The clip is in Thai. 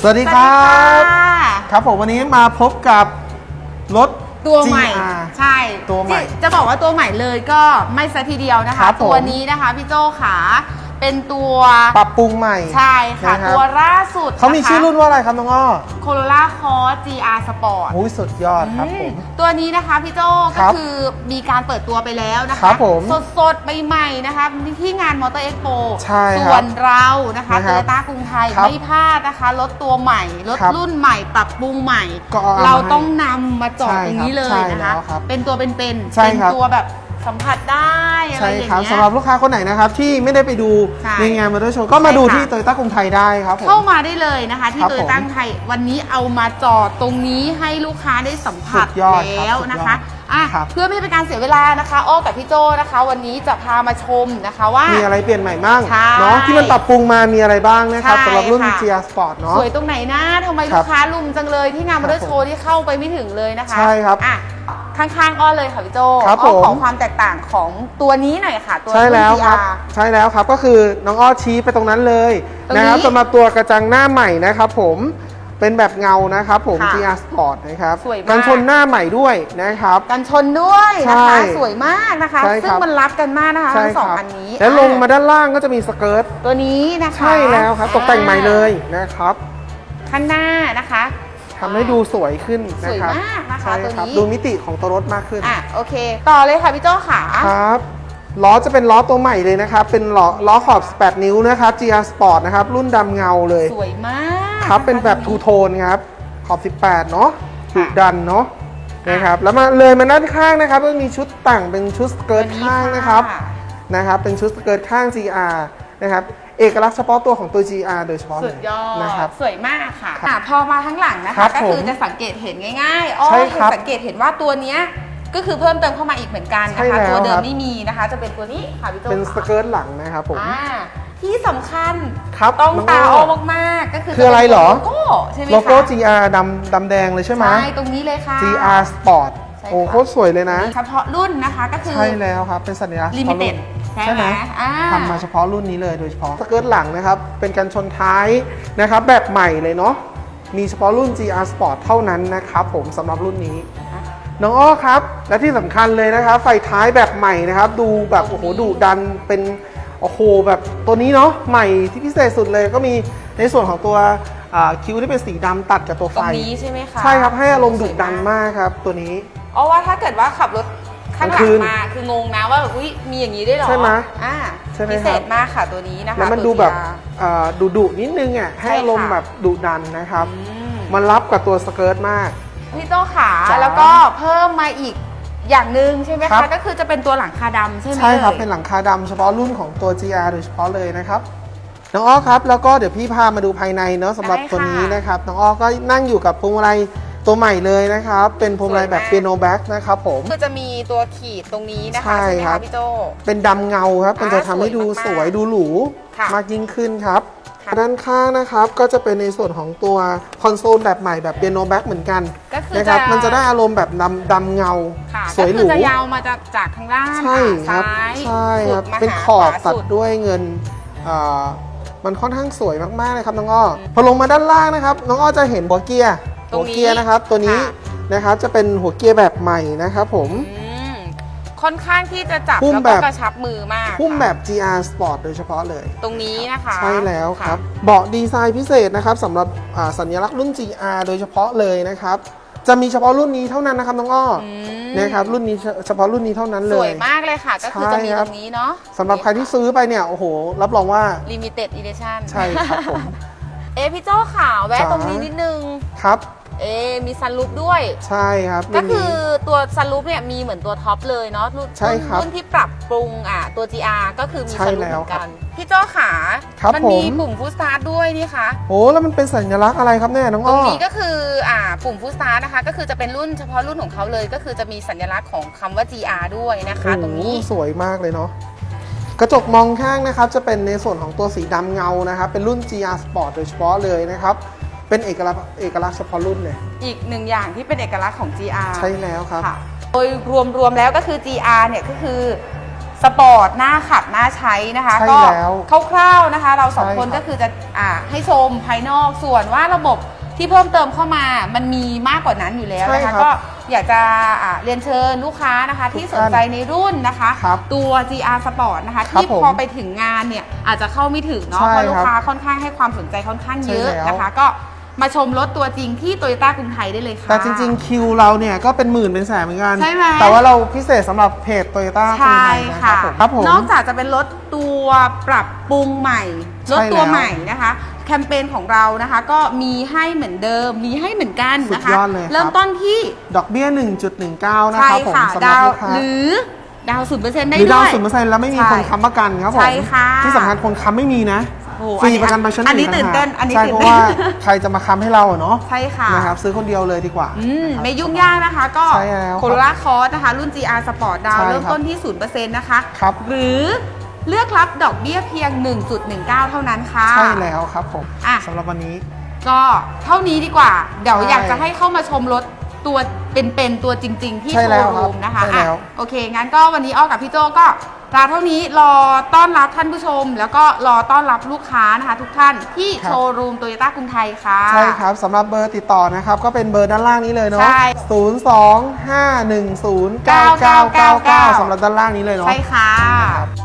สวัสดีครับสวัสดีค่ะครับผมวันนี้มาพบกับรถตัวใหม่ GR ใช่ตัวใหม่ที่จะบอกว่าตัวใหม่เลยก็ไม่ซะทีเดียวนะครัคะบผม ตัวนี้นะคะพี่โจขา เป็นตัวปรับปรุงใหม่ ใช่ค่ะนรับ ตัวล่าสุดเขามีชื่อรุ่นว่าอะไรครับน้องอ้อโคโรล่าคอร์ GR Sport โอ้ยสุดยอดครับผมตัวนี้นะคะพี่โจคก็รับคือมีการเปิดตัวไปแล้วนะครัคะบผมสดๆ ใหม่ๆนะคะที่งานมอเตอร์เอ็กโปใช่ครับส่วนเรานะคะนะคโตรับโยต้ากรุงไทยครับไม่พลาดนะคะรถตัวใหม่ รถครับรุ่นใหม่ปรับปรุงใหม่ ก็เอามาเราต้องนำมาจอดใช่ตรงนี้เลยครับนะใช่แล้คะวครับเป็นตัวเป็นๆใช่เป็นครับตัวแบบ สัมผัสได้อะไรใช่อย่างครับเงี้ย สำหรับลูกค้าคนไหนนะครับ ที่ไม่ได้ไปดูใช่ในงานมอเตอร์โชว์ก็มาดูใช่ค่ะ ที่โตโยต้ากรุงไทยได้ครับผม เข้ามาได้เลยนะคะ ที่ครับโตโยต้าไทยวันนี้เอามาจอดตรงนี้ให้ลูกค้าได้สัมผัสสุดยอดครับแล้วนะคะสุดยอดอะครับ เพื่อไม่ให้เป็นการเสียเวลานะคะ อ้อกับพี่โจนะคะ วันนี้จะพามาชมนะคะว่า มีอะไรเปลี่ยนใหม่บ้างใช่เนาะที่มันปรับปรุงมามีอะไรบ้างนะครับใช่สำหรับรุ่น ค่ะ GR Sport เนาะ สวยตรงไหนนะทำไมครัลูบกค้าลุมจังเลยที่งานมอเตอร์ครับโชว์ที่เข้าไปไม่ถึงเลยนะคะใช่ครับ อะ ข้างๆอ้อเลยค่ะพี่โจครับอ้อขอผมความแตกต่างของตัวนี้หน่อยค่ะ ตัว ใช่รุ่นแล้วครับ GR ใช่แล้วครับก็คือน้องอ้อชี้ไปตรงนั้นเลยตรงนี้นะครับสำหรับตัวกระจังหน้าใหม่นะครับผมเป็นแบบเงานะครับผม ค่ะ GR Sport นะครับสวยมาก กันชนหน้าใหม่ด้วยนะครับ กันชนด้วยนะคะ ใช่สวยมากนะคะ ใช่ครับ ซึ่งมันรับกันมากนะคะใช่ทั้งสองครับอันนี้แล้วลงอะมาด้านล่างก็จะมีสเกิร์ตตัวนี้นะคะใช่แล้วครับตกแต่งใหม่เลยนะครับ ข้างหน้านะคะ ทำให้ดูสวยขึ้นสนะวยครับมากนะคะใช่ตัวครับนี้ดูมิติของตัวรถมากขึ้น อะโอเค ต่อเลยค่ะพี่โจ้ขาครับล้อจะเป็นล้อตัวใหม่เลยนะครับ เป็นล้อล้อขอบ 18 นิ้วนะครับ GR Sport นะครับ รุ่นดำเงาเลย สวยมากครับ เป็นแบบะคะทูโทนครับ ขอบ 18 เนาะค่ะดุดันเนาะนะครับ แล้วมาเลยมาด้านข้างนะครับก็มีชุดแต่งเป็นชุดสเกิร์ตตัวนี้ข้างนะครับค่ะนะครับ เป็นชุดสเกิร์ตข้าง GR นะครับเอกลักษณ์เฉพาะตัวของตัว GR โดยเฉพาะสุเลดยยอดนะครับ สวยมากค่ะครับอะ พอมาทั้างหลังนะครัคะ บก็คือผมจะสังเกตเห็นง่ายๆอ๋อใช่ครับสังเกตเห็นว่าตัวเนี้ยก็คือเพิ่มเติมเข้ามาอีกเหมือนกันใช่นะคะ แล้วตัวเดิคมรับ ไม่มีนะคะ จะเป็นตัวนี้ค่ะพี่โจ้เป็นสค่ะเกิร์ตหลังนะครับผม อ่าที่สำคัญครับต้องน้องตาอ้ออ้อมากๆ ก็คือคืออะไรเหรอ โลโก้ใช่ไหมคะโลโก้ GR ดำดำแดงเลยใช่ไหม ใช่ตรงนี้เลยค่ะ GR Sport ใช่โอ้ค่ะโคตรสวยเลยนะ เฉพาะรุ่นนะคะก็คือ ใช่แล้วครับ เป็นสัญลักษณ์เฉพาะรุ่น Limited ใช่ไหมอ่าทำมาเฉพาะรุ่นนี้เลยโดยเฉพาะสเกิร์ตหลังนะครับ เป็นการชนท้ายนะครับ แบบใหม่เลยเนาะมีเฉพาะรุ่น GR Sport เท่านั้นนะครับผมสำหรับรุ่นนี้น้องอ้อครับ และที่สำคัญเลยนะครับ ไฟท้ายแบบใหม่นะครับ ดูแบบโอ้โหดุดันเป็นโอ้โหแบบตัวนี้เนาะใหม่ที่พิเศษสุดเลยก็มีในส่วนของตัวอ่าคิ้วที่เป็นสีดำตัดกับตัวตไฟรงนี้ใช่ไหมคะใช่ครับให้อารมณ์ดุดันมากครับ ตัวนี้เพราะว่าถ้าเกิดว่าขับรถ ข้างหลักลางคืงนมาคืองงนะว่าแบบอุ้ยมีอย่างนี้ได้วยเหรอใช่ไหมอ่าใช่ไหมพิเศษครับมากค่ะตัวนี้นะคะแล้วมันตัวดูแบบ GR ดุดุๆนิดนึงอะให้ใช่ค่ะอารมณ์แบบดุดันนะครับอืมมันรับกับตัวสเกิร์ตมากพี่โตขาจ๋าแล้วก็เพิ่มมาอีกอย่างหนึ่งใช่ไหมครัคะบก็คือจะเป็นตัวหลังคาดำใช่ไหมใช่ครับอ่ยเป็นหลังคาดำเฉพาะรุ่นของตัว GR โดยเฉพาะเลยนะครับน้องอ้อครับแล้วก็เดี๋ยวพี่พามาดูภายในเนาะสำหรับได้ค่ะตัวนี้นะครับน้องอ้อก็นั่งอยู่กับพวงมาลัย ตัวใหม่เลยนะครับ เป็นพวงมาลัยแบบสวยมากเปียโนแบ็กนะครับผมคือจะมีตัวขีดตรงนี้นะคะใช่ใช่ไหมครัคะบพี่โจเป็นดำเงาครับ มันจะทำให้ดูสสวยวยมากๆดูหรูค่ะมากยิ่งขึ้นครับค่ะด้านข้างนะครับก็จะเป็นในส่วนของตัวคอนโซลแบบใหม่แบบเปียโนแบ็กเหมือนกันก็คือนะครับจะมันจะได้อารมณ์แบบดำดำเงาค่ะสวยหก็คืรูอจะยาวมาจากจากทางด้านใช่ครับซ้ายใช่ครับสุดมาเป็นหาขอบขวาตัดสุด้วยเงินอ่ามันค่อนข้างสวยมากๆเลยครับน้องอ้อพอลงมาด้านล่างนะครับ น้องอ้อจะเห็นหัวเกียร์ ตรงหัวนี้เกียร์นะครับ ตัวนี้ค่ะ นะครับจะเป็นหัวเกียร์แบบใหม่นะครับผม อืมค่อนข้างที่จะจับพุ่มแล้วก็แบบกระชับมือมากพุ่มค่ะแบบ GR Sport โดยเฉพาะเลย ตรงนี้นะคะใช่แล้วครับะ เบาะดีไซน์พิเศษนะครับสำหรับอ่าสัญลักษณ์รุ่น GR โดยเฉพาะเลยนะครับ จะมีเฉพาะรุ่นนี้เท่านั้นนะครับน้องอ้ออม นะครับรุ่นนี้เฉเฉพาะรุ่นนี้เท่านั้นสเลวย ยมากเลยค่ะ ก็คือจะมีใช่คตรับรงนี้เนาะสำหรับใครที่ซื้อไปเนี่ย โอ้โห รับรองว่า limited edition ใช่ครับผม เอะพี่โจ้ข่าวแวะจ๋าตรงนี้นิดนึง ครับ เอะมีซันรูปด้วย ใช่ครับก็รุ่นคืนี้อตัวซันรูปเนี่ยมีเหมือนตัวท็อปเลยเนาะรุ่นใช่ครับรุ่นที่ปรับปรุงอะตัว GR ก็คือมีใช่ซันรูปแล้วเหมือนกันครับพี่โจ้ขาครับมัผมมีปุ่มฟูสตาร์ทด้วยนี่คะโอ้แล้วมันเป็นสัญลักษณ์อะไรครับเนี่ยน้องตรอ้งอนี้ก็คืออ่าปุ่มฟูสตาร์ทนะคะ ก็คือจะเป็นรุ่นเฉพาะรุ่นของเขาเลย ก็คือจะมีสัญลักษณ์ของคำว่า GR ด้วยนะคะ ตรงนี้โอ้โหสวยมากเลยเนาะกระจกมองข้างนะครับจะเป็นในส่วนของตัวสีดำเงานะครับเป็นรุ่น GR Sport โดยเฉพาะเลยนะครับ เป็นเอกลักษณ์เอกลักษณ์เฉพาะรุ่นเลย อีกหนึ่งอย่างที่เป็นเอกลักษณ์ของ GR ใช่แล้วครับ ค่ะโดยรวมๆแล้วก็คือ GR เนี่ยก็คือสปอร์ตน่าขับน่าใช้นะคะ ใช่ก็แล้วคร่าวๆนะคะ เราสองใช่คนครับ ก็คือจะอ่าให้ชมภายนอกส่วนว่าระบบที่เพิ่มเติมเข้ามามันมีมากกว่านั้นอยู่แล้วใช่นะครัคะบก็อยากจะอ่าเรียนเชิญลูกค้านะคะ ที่สนใจในรุ่นนะคะ ครับตัว GR Sport นะคะครับที่ผมพอไปถึงงานเนี่ยอาจจะเข้าไม่ถึงเนาะใช่เพราะลูครักบค้าค่อนข้างให้ความสนใจค่อนข้างเยอะใช่แล้วนะคะ ก็ มาชมรถตัวจริงที่โตโยต้ากรุงไทยได้เลยค่ะ แต่จริง ๆ คิวเราเนี่ยก็เป็นหมื่นเป็นแสนเหมือนกัน ใช่ไหม แต่ว่าเราพิเศษสำหรับเพจโตโยต้าใช่นะคค่ะรับผมครับผม นอกจากจะเป็นรถตัวปรับปรุงใหม่ รถใช่ตัวแล้วใหม่นะคะ แคมเปญของเรานะคะ ก็มีให้เหมือนเดิม มีให้เหมือนกันนะคะ สุดยอดเลยครับ เริ่มต้นที่ดอกเบี้ย 1.19 นะใช่ครับผมค่ะสำหรับดาวลูกค้า หรือดาวศูนย์เปอร์เซ็นต์ได้หรือด้ดาววย ศูนย์เปอร์เซ็นต์แล้วไม่มีใช่คนค้ำประกันครับผม ใช่ค่ะ ที่สำคัญคนค้ำไม่มีนะโอ้โหฟรีประกันภัยชั้นหอันนี้นึ่งตื่นเต้นต่างหากอันนี้ใช่ตื่นเพเต้นราะว่าใครจะมาค้ำให้เราอะเนาะใช่ค่ะ นะครับซื้อคนเดียวเลยดีกว่าอืม นะครับ ไม่ยุ่งยากนะคะ ก็ใช่แล้วโคโรล่าคอร์สนะคะ รุ่น GR Sport ดาวใช่ครับ เริ่มต้นที่ 0%นะคะ ครับหรือเลือกรับดอกเบี้ยเพียง 1.19 เท่านั้นค่ะ ใช่แล้วครับผมอะ สำหรับวันนี้ ก็เท่านี้ดีกว่า เดี๋ยวใช่อยากจะให้เข้ามาชมรถตัวเป็นๆตัวจริง ๆ ที่ใช่โชแล้วว์รูมนะคะใช่แล้ว อะโอเค งั้นก็วันนี้อ้อกับพี่โจก็ ลาเท่านี้รอต้อนรับท่านผู้ชม แล้วก็รอต้อนรับลูกค้านะคะ ทุกท่านที่โชว์รูมโตโยต้ากรุงไทยค่ะ ใช่ครับสำหรับเบอร์ติดต่อนะครับ ก็เป็นเบอร์ด้านล่างนี้เลยเนาะใช่0 2 5 1 0 9 9 9 9 สำหรับด้านล่างนี้เลยเนาะ ใช่ค่ะครับ